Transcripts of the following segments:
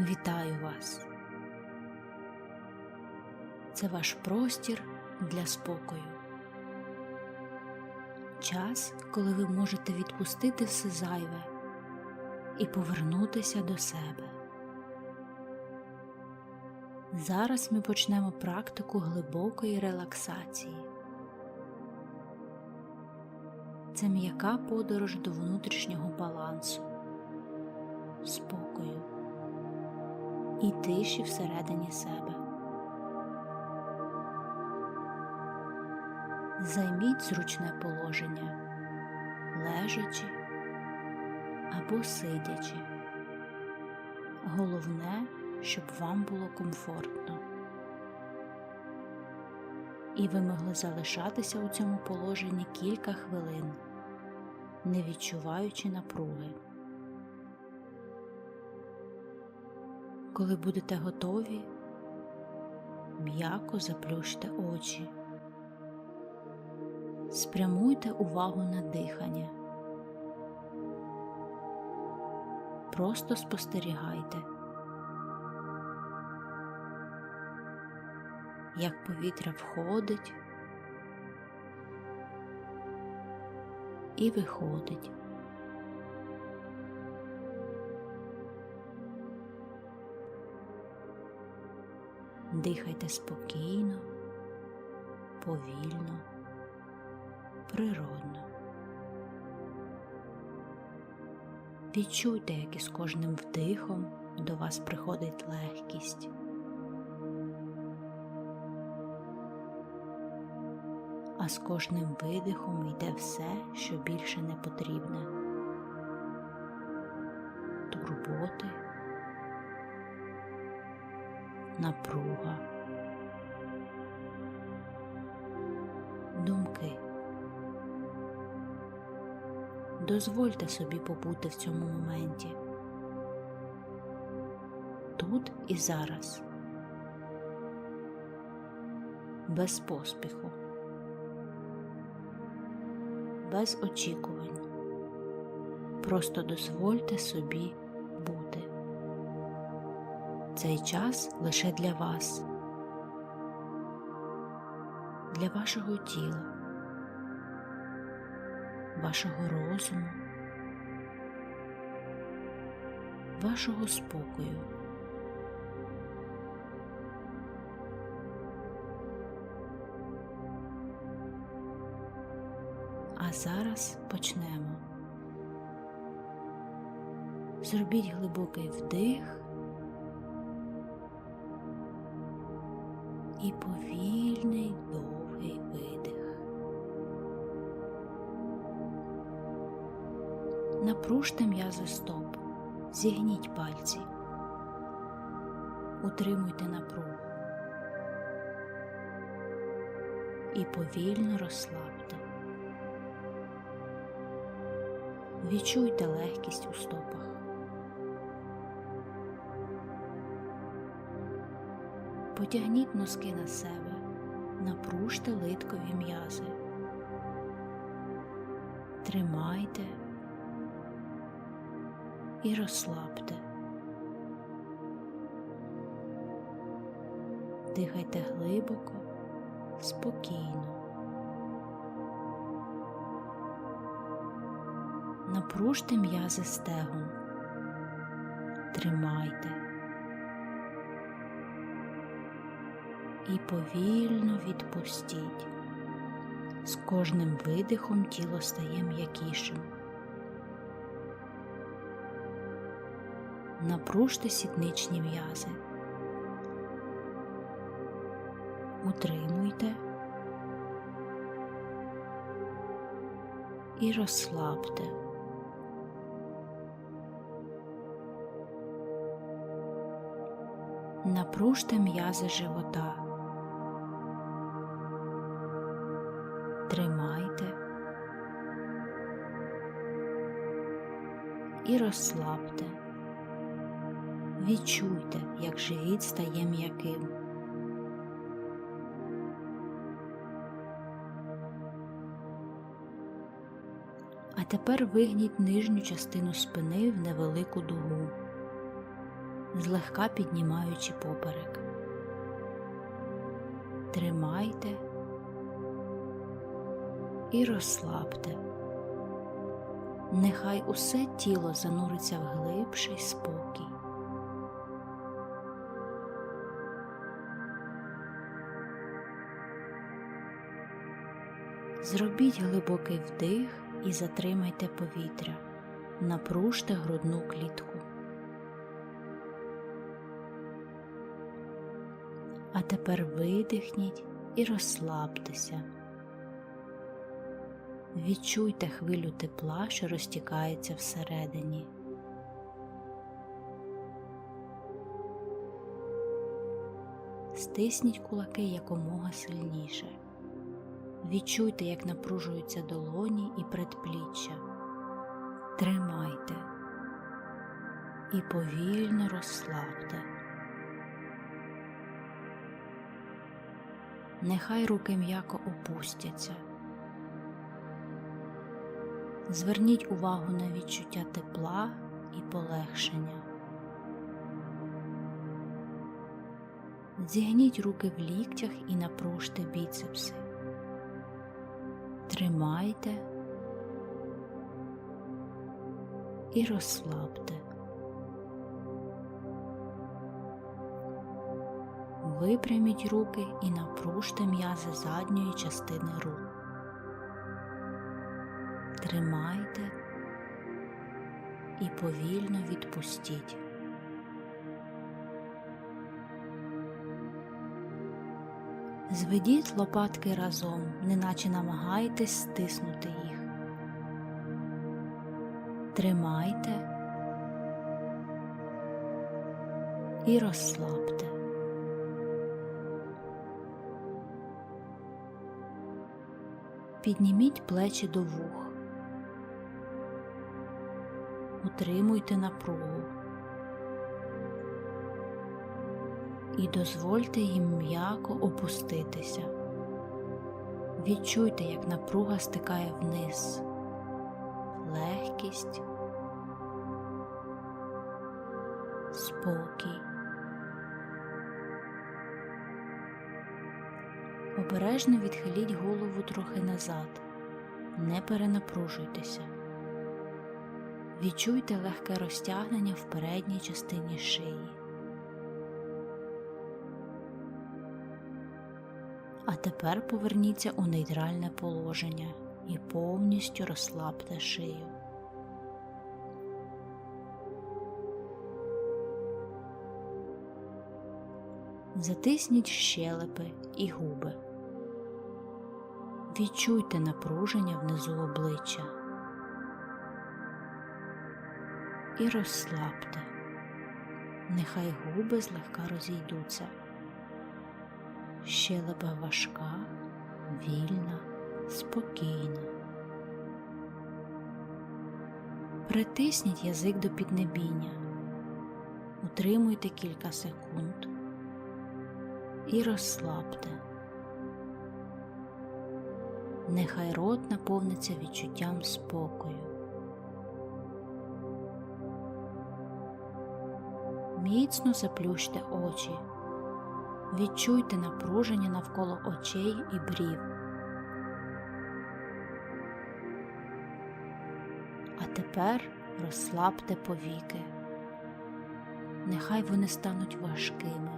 Вітаю вас! Це ваш простір для спокою. Час, коли ви можете відпустити все зайве і повернутися до себе. Зараз ми почнемо практику глибокої релаксації. Це м'яка подорож до внутрішнього балансу, спокою і тиші всередині себе. Займіть зручне положення, лежачи або сидячи. Головне, щоб вам було комфортно. І ви могли залишатися у цьому положенні кілька хвилин, не відчуваючи напруги. Коли будете готові, м'яко заплющте очі. Спрямуйте увагу на дихання. Просто спостерігайте, як повітря входить і виходить. Дихайте спокійно, повільно, природно. Відчуйте, як із кожним вдихом до вас приходить легкість. А з кожним видихом йде все, що більше не потрібне. Турботи, напруга, думки. Дозвольте собі побути в цьому моменті. Тут і зараз. Без поспіху, без очікувань. Просто дозвольте собі. Цей час лише для вас, для вашого тіла вашого розуму, вашого спокою. А зараз почнемо. Зробіть глибокий вдих і повільний довгий видих. Напружте м'язи стоп, зігніть пальці, утримуйте напругу і повільно розслабте. Відчуйте легкість у стопах. Потягніть носки на себе, напружте литкові м'язи. Тримайте і розслабте. Дихайте глибоко, спокійно. Напружте м'язи стегон. Тримайте. І повільно відпустіть. З кожним видихом тіло стає м'якішим. Напружте сідничні м'язи. Утримуйте і розслабте. Напружте м'язи живота. І розслабте. Відчуйте, як живіт стає м'яким. А тепер вигніть нижню частину спини в невелику дугу. злегка піднімаючи поперек. Тримайте і розслабте. Нехай усе тіло зануриться в глибший спокій. Зробіть глибокий вдих і затримайте повітря. Напружте грудну клітку. А тепер видихніть і розслабтеся. Відчуйте хвилю тепла, що розтікається всередині. Стисніть кулаки якомога сильніше. Відчуйте, як напружуються долоні і предпліччя. Тримайте і повільно розслабте. Нехай руки м'яко опустяться. Зверніть увагу на відчуття тепла і полегшення. Зігніть руки в ліктях і напружте біцепси. Тримайте і розслабте. Випряміть руки і напружте м'язи задньої частини рук. Тримайте і повільно відпустіть. Зведіть лопатки разом, неначе намагаєтесь стиснути їх. Тримайте і розслабте. Підніміть плечі до вух. Утримуйте напругу і дозвольте їм м'яко опуститися. Відчуйте, як напруга стикає вниз, легкість, спокій. Обережно відхиліть голову трохи назад, не перенапружуйтеся. Відчуйте легке розтягнення в передній частині шиї. А тепер поверніться у нейтральне положення і повністю розслабте шию. Затисніть щелепи і губи. Відчуйте напруження внизу обличчя і розслабте. Нехай губи злегка розійдуться. Щелепа важка, вільна, спокійна. Притисніть язик до піднебіння, утримуйте кілька секунд і розслабте. Нехай рот наповниться відчуттям спокою. Міцно заплющте очі. Відчуйте напруження навколо очей і брів. А тепер розслабте повіки. Нехай вони стануть важкими,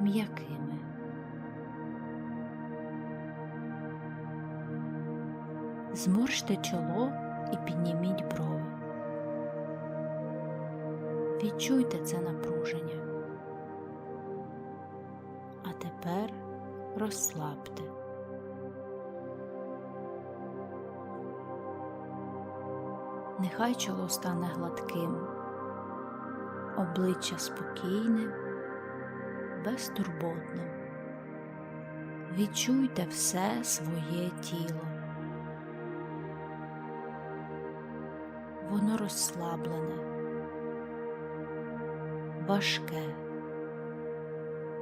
м'якими. Зморште чоло і підніміть брови. Відчуйте це напруження. А тепер розслабте. Нехай чоло стане гладким, обличчя спокійним, безтурботним. Відчуйте все своє тіло. Воно розслаблене, важке,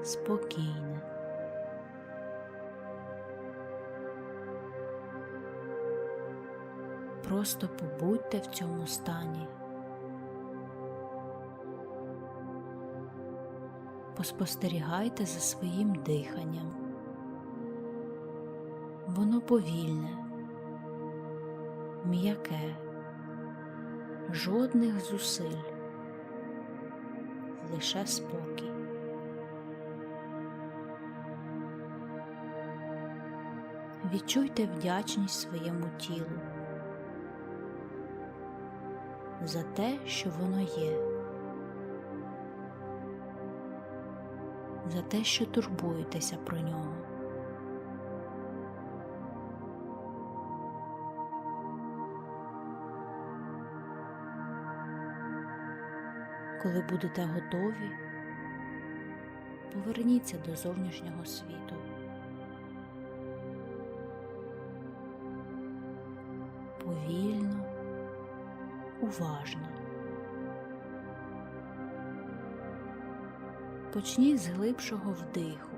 спокійне. Просто побудьте в цьому стані. Поспостерігайте за своїм диханням. Воно повільне, м'яке, жодних зусиль, лише спокій. Відчуйте вдячність своєму тілу за те, що воно є, за те, що турбуєтеся про нього. Коли будете готові, поверніться до зовнішнього світу. Повільно, уважно. Почніть з глибшого вдиху.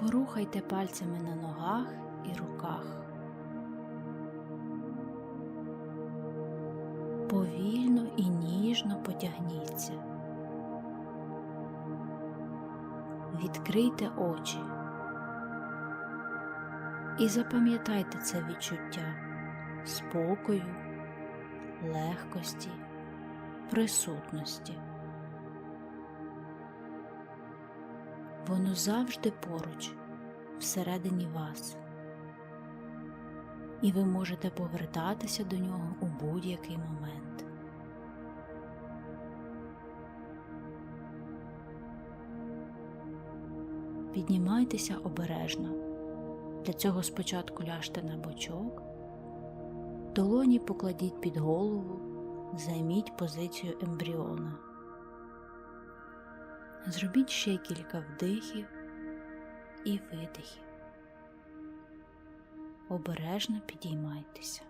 Порухайте пальцями на ногах і руках. Повільно і ніжно потягніться. Відкрийте очі і запам'ятайте це відчуття спокою, легкості, присутності. Воно завжди поруч, всередині вас, і ви можете повертатися до нього у будь-який момент. Піднімайтеся обережно. Для цього спочатку ляжте на бочок, долоні покладіть під голову, займіть позицію ембріона. Зробіть ще кілька вдихів і видихів. Обережно підіймайтеся.